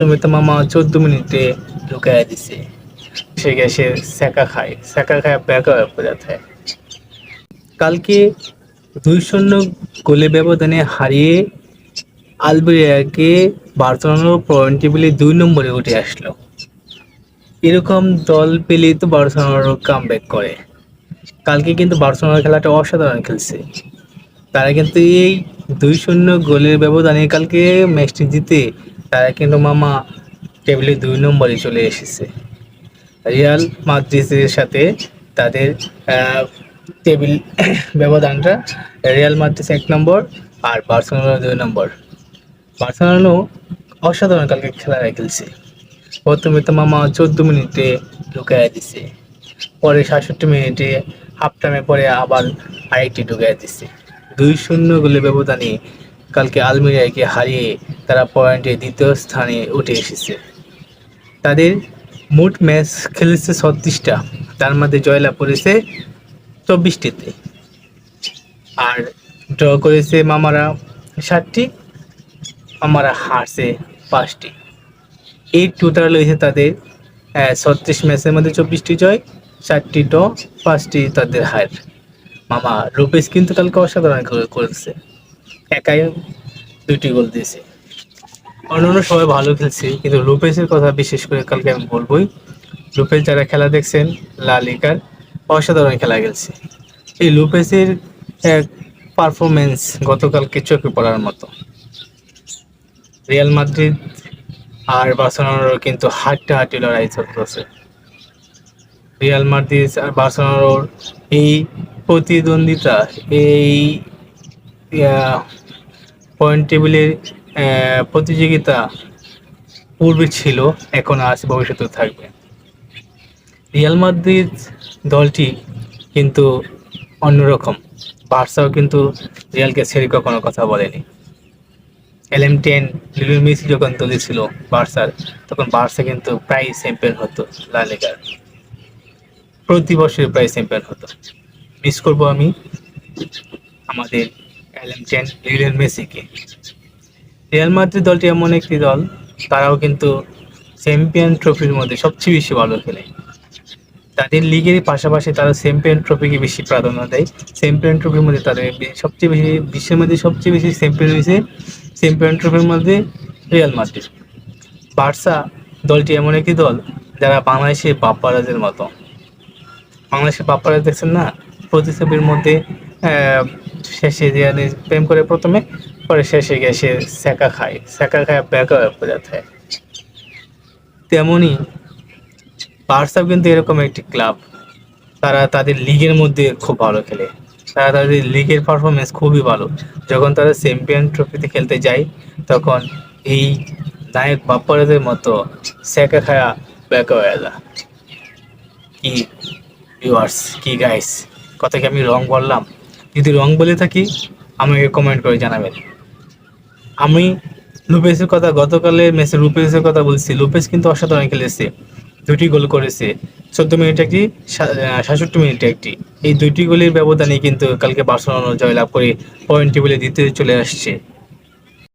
তুমি তো মামা চোদ্দ মিনিটে ঢুকাই দিছে। সে গেছে সেকা খায়। সেকা খায় ব্যাকা পড়ে কালকে দুই শূন্য গোলে ব্যবধানে হারিয়ে আলবেরিয়াকে বার্সেলোনার পয়েন্ট টেবিলে দুই নম্বরে উঠে আসলো। এরকম দল পেলেই তো বার্সেলোনারও কাম ব্যাক করে। কালকে কিন্তু বার্সেলোনার খেলাটা অসাধারণ খেলছে। তারা কিন্তু এই দুই শূন্য গোলের ব্যবধানে কালকে ম্যাচটি জিতে তারা কিন্তু মামা টেবিলে দুই নম্বরে চলে এসেছে। রিয়াল মাদ্রিদের সাথে তাদের টেবিল ব্যবধানটা রিয়াল মাদ্রিদ এক নম্বর আর বার্সেলোনা দুই নম্বর। বার্সেলোনাও অসাধারণ কালকে খেলাটা খেলছে। প্রথমে তো মামা চোদ্দ মিনিটে ঢুকাই দিছে, পরে সাতষট্টি মিনিটে হাফ টাইমে পরে আবার আরেকটি ঢুকাই দিছে। দুই শূন্য গোলে ব্যবধানে কালকে আলমিরিয়াকে হারিয়ে তারা পয়েন্টে দ্বিতীয় স্থানে উঠে এসেছে। তাদের মোট ম্যাচ খেলেছে ছত্রিশটা, তার মধ্যে জয়লাভ করেছে চব্বিশটিতে। আর ড্র করেছে মামারা ষাটটি, মামারা হারছে পাঁচটি। এই টোটাল হয়েছে তাদের ছত্রিশ ম্যাচের মধ্যে চব্বিশটি জয় চারটি ড পাঁচটি তাদের হার। মামা রুপেশ কিন্তু কালকে অসাধারণ করে- করেছে। একাই দুইটি গোল দিয়েছে। অন্যান্য সবাই ভালো খেলছে, কিন্তু রুপেশের কথা বিশেষ করে কালকে আমি বলবোই। লুপেস যারা খেলা দেখছেন, লা লিগার, অসাধারণ খেলা খেলছে। এই লুপেসের এক পারফরমেন্স গতকালকে চোখে পড়ার মতো। রিয়াল মাদ্রিদ আর বার্সেলোনারও কিন্তু হাড্ডা হাড্ডি লড়াই চলতেছে। রিয়াল মাদ্রিদ আর বার্সেলোনার এই প্রতিদ্বন্দ্বিতা, এই পয়েন্ট টেবিলের প্রতিযোগিতা পূর্বে ছিল, এখন আছে ভবিষ্যতে থাকবে। রিয়াল মাদ্রিদ দলটি কিন্তু অন্যরকম। বার্সাও কিন্তু রিয়ালকে ছেড়ে কখনো কথা বলেনি। এলএম টেন, লিওনেল মেসি যখন দলে ছিল বার্সার, তখন বার্সা কিন্তু প্রায় চ্যাম্পিয়ন হতো, লা লিগার। প্রতি বছর প্রায় চ্যাম্পিয়ন হতো। মিস করব আমি আমাদের এলএম টেন লিওনেল মেসিকে রিয়াল মাদ্রিদ দলটি এমন একটি দল, তারাও কিন্তু চ্যাম্পিয়ন ট্রফির মধ্যে সবচেয়ে বেশি ভালো খেলে। তাদের লিগের পাশাপাশি তারা চ্যাম্পিয়ন ট্রফিকে বেশি প্রাধান্য দেয়। চ্যাম্পিয়ন ট্রফির মধ্যে তাদের সবচেয়ে বেশি, বিশ্বের মধ্যে সবচেয়ে বেশি চ্যাম্পিয়ন হয়েছে চ্যাম্পিয়ন ট্রফির মধ্যে রিয়াল মাদ্রিদ বার্সা দলটি এমন একটি দল, যারা বাংলাদেশের বাপ্পারাজের মতো। বাংলাদেশের বাপ্পারাজ দেখছেন না? প্রতিছবির মধ্যে শেষে রিয়ালে প্রেম করে প্রথমে, পরে শেষে গিয়ে সে সেকা খায়। সেকা খায় ব্যাকা হয়ে যায়। তেমনই বার্সাও কিন্তু এরকম একটি ক্লাব। তারা তাদের লিগের মধ্যে খুব ভালো খেলে। তারা তাদের লিগের পারফরমেন্স খুবই ভালো। যখন তারা চ্যাম্পিয়ন ট্রফিতে খেলতে যায়, তখন এই নায়ক বাপ্পারাদের মতো সেকা খায়া ব্যাকা হয়ে যায়। কি ভিউয়ার্স কি গাইস কথা কি আমি রং বললাম? যদি রং বলে থাকি, আমাকে কমেন্ট করে জানাবেন। আমি লুপেসের কথা গতকালে মেসে লুপেসের কথা বলছি। লুপেস কিন্তু অসাধারণ খেলেছে। দুটি গোল করেছে। চোদ্দ মিনিট একটি সাতষট্টি মিনিটে একটি। এই দুটি গোলের ব্যবধানে কিন্তু কালকে বার্সেলোনা জয়লাভ করে পয়েন্ট টেবিলে দ্বিতীয় চলে আসছে।